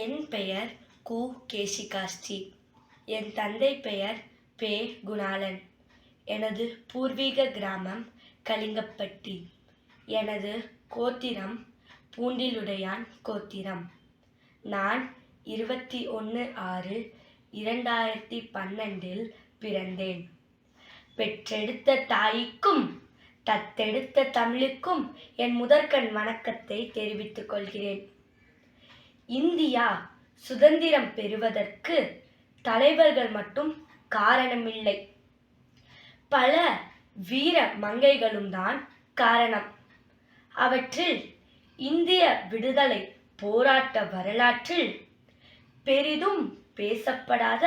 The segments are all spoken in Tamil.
என் பெயர் கு. கேசிகாஸ்டி என் தந்தை பெயர் பே. குணாளன். எனது பூர்வீக கிராமம் கலிங்கப்பட்டி. எனது கோத்திரம் பூண்டிலுடையான் கோத்திரம். நான் இருபத்தி ஒன்று ஆறு இரண்டாயிரத்தி பன்னெண்டில் பிறந்தேன். பெற்றெடுத்த தாய்க்கும் தத்தெடுத்த தமிழுக்கும் என் முதற்கண் வணக்கத்தை தெரிவித்துக் கொள்கிறேன். இந்தியா சுதந்திரம் பெறுவதற்கு தலைவர்கள் மட்டும் காரணமில்லை. பல வீர மங்கைகளும் தான் காரணம். அவற்றில் இந்திய விடுதலை போராட்ட வரலாற்றில் பெரிதும் பேசப்படாத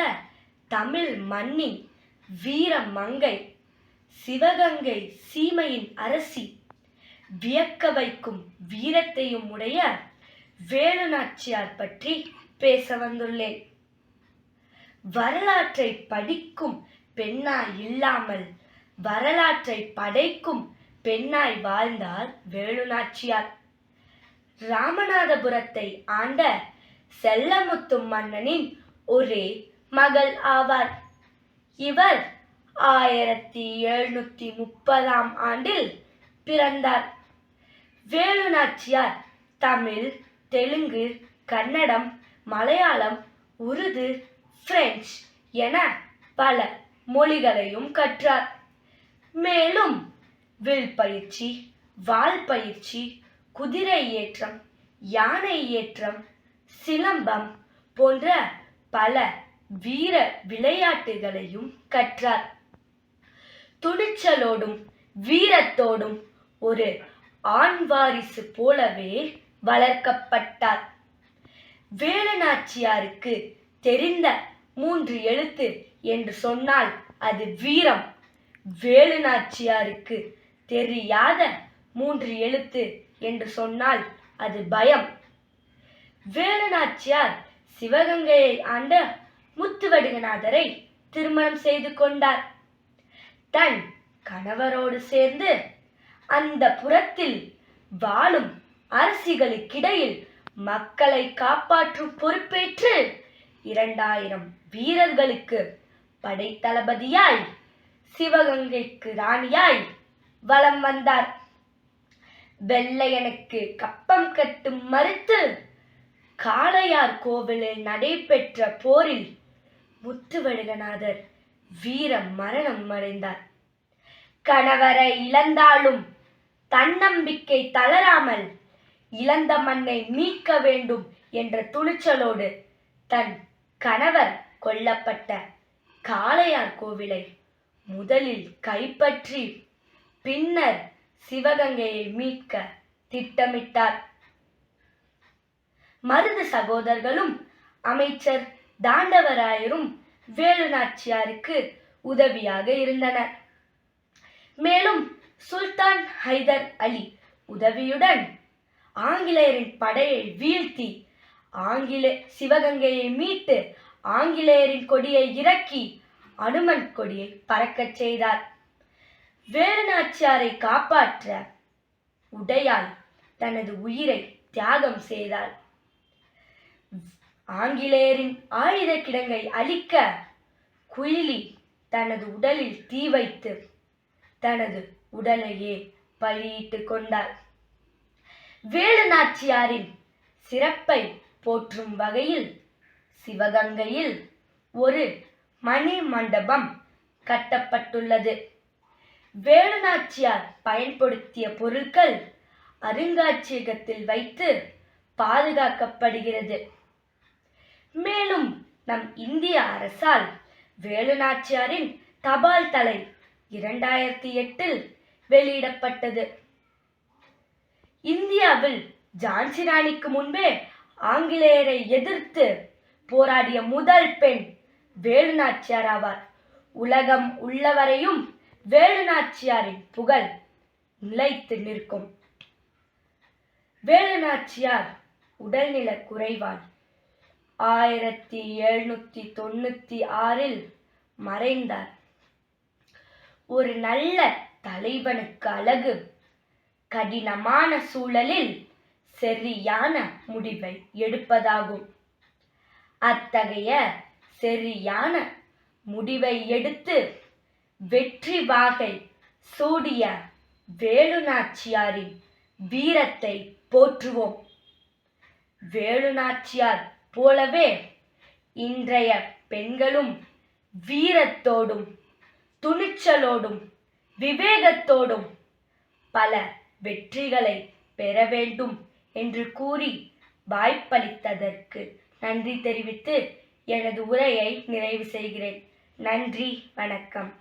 தமிழ் மண்ணின் வீர மங்கை சிவகங்கை சீமையின் அரசி வியக்க வைக்கும் வீரத்தையும் உடைய வேலுநாச்சியார் பற்றி பேச வந்துள்ளேன். வரலாற்றை படிக்கும் பெண்ணாய் இல்லாமல் வரலாற்றை படைக்கும் பெண்ணாய் வாழ்ந்தார் வேலுநாச்சியார். ராமநாதபுரத்தை ஆண்ட செல்லமுத்து மன்னனின் ஒரே மகள் ஆவார். இவர் ஆயிரத்தி எழுநூத்தி முப்பதாம் ஆண்டில் பிறந்தார். வேலுநாச்சியார் தமிழ் தெலுங்கு கன்னடம் மலையாளம் உருது பிரெஞ்சு என பல மொழிகளையும் கற்றார். மேலும் வில் பயிற்சி வால் பயிற்சி குதிரை ஏற்றம் யானை ஏற்றம் சிலம்பம் போன்ற பல வீர விளையாட்டுகளையும் கற்றார். துணிச்சலோடும் வீரத்தோடும் ஒரு ஆண் வாரிசு போலவே வளர்க்கப்பட்டார். வேலுநாச்சியாருக்கு தெரிந்த மூன்று எழுத்து என்று சொன்னால் அது வீரம். வேலுநாச்சியாருக்கு தெரியாத மூன்று எழுத்து என்று சொன்னால் அது பயம். வேலுநாச்சியார் சிவகங்கையை ஆண்ட முத்துவடுகநாதரை திருமணம் செய்து கொண்டார். தன் கணவரோடு சேர்ந்து அந்த புறத்தில் வாழும் அரசிகளுக்கிடையில் மக்களை காப்பாற்றும் பொறுப்பேற்று இரண்டாயிரம் வீரர்களுக்கு படைத்தளபதியாய் சிவகங்கைக்கு ராணியாய் வலம் வந்தார். வெள்ளையனுக்கு கப்பம் கட்டும் மறுத்து காளையார் கோவிலில் நடைபெற்ற போரில் முத்துவடுகநாதர் வீர மரணம் அடைந்தார். கணவரை இழந்தாலும் தன்னம்பிக்கை தளராமல் இழந்த மண்ணை மீட்க வேண்டும் என்ற துணிச்சலோடு தன் கணவர் கொல்லப்பட்ட காளையார் கோவிலை முதலில் கைப்பற்றி பின்னர் சிவகங்கையை மீட்க திட்டமிட்டார். மருது சகோதரர்களும் அமைச்சர் தாண்டவராயரும் வேலுநாச்சியாருக்கு உதவியாக இருந்தனர். மேலும் சுல்தான் ஹைதர் அலி உதவியுடன் ஆங்கிலேயரின் படையை வீழ்த்தி ஆங்கில சிவகங்கையை மீட்டு ஆங்கிலேயரின் கொடியை இறக்கி அனுமன் கொடியை பறக்கச் செய்தார். வேலுநாச்சியாரை காப்பாற்ற உடையால் தனது உயிரை தியாகம் செய்தார் ஆங்கிலேயரின் ஆயுத கிடங்கை அழிக்க குயிலி தனது உடலில் தீ வைத்து தனது உடலையே பலியிட்டு கொண்டார் வேலுநாச்சியாரின் சிறப்பை போற்றும் வகையில் சிவகங்கையில் ஒரு மணி மண்டபம் கட்டப்பட்டுள்ளது. வேலுநாச்சியார் பயன்படுத்திய பொருட்கள் அருங்காட்சியகத்தில் வைத்து பாதுகாக்கப்படுகிறது. மேலும் நம் இந்திய அரசால் வேலுநாச்சியாரின் தபால் தலை இரண்டாயிரத்தி எட்டில் வெளியிடப்பட்டது. இந்தியாவில் ஜான்சி ராணிக்கு முன்பே ஆங்கிலேயரை எதிர்த்து போராடிய முதல் பெண் வேலுநாச்சியார் ஆவார். உலகம் உள்ளவரையும் வேலுநாச்சியாரின் புகழ் நிலைத்து நிற்கும். வேலுநாச்சியார் உடல்நல குறைவால் ஆயிரத்தி எழுநூத்தி தொண்ணூத்தி ஆறில் மறைந்தார். ஒரு நல்ல தலைவனுக்கு அழகு கடினமான சூழலில் சரியான முடிவை எடுப்பதாகும். அத்தகைய சரியான முடிவை எடுத்து வெற்றி வாகை சூடிய வேலுநாச்சியாரின் வீரத்தை போற்றுவோம். வேலுநாச்சியார் போலவே இன்றைய பெண்களும் வீரத்தோடும் துணிச்சலோடும் விவேகத்தோடும் பல வெற்றிகளை பெற வேண்டும் என்று கூறி வாய்ப்பளித்ததற்கு நன்றி தெரிவித்து எனது உரையை நிறைவு செய்கிறேன். நன்றி வணக்கம்.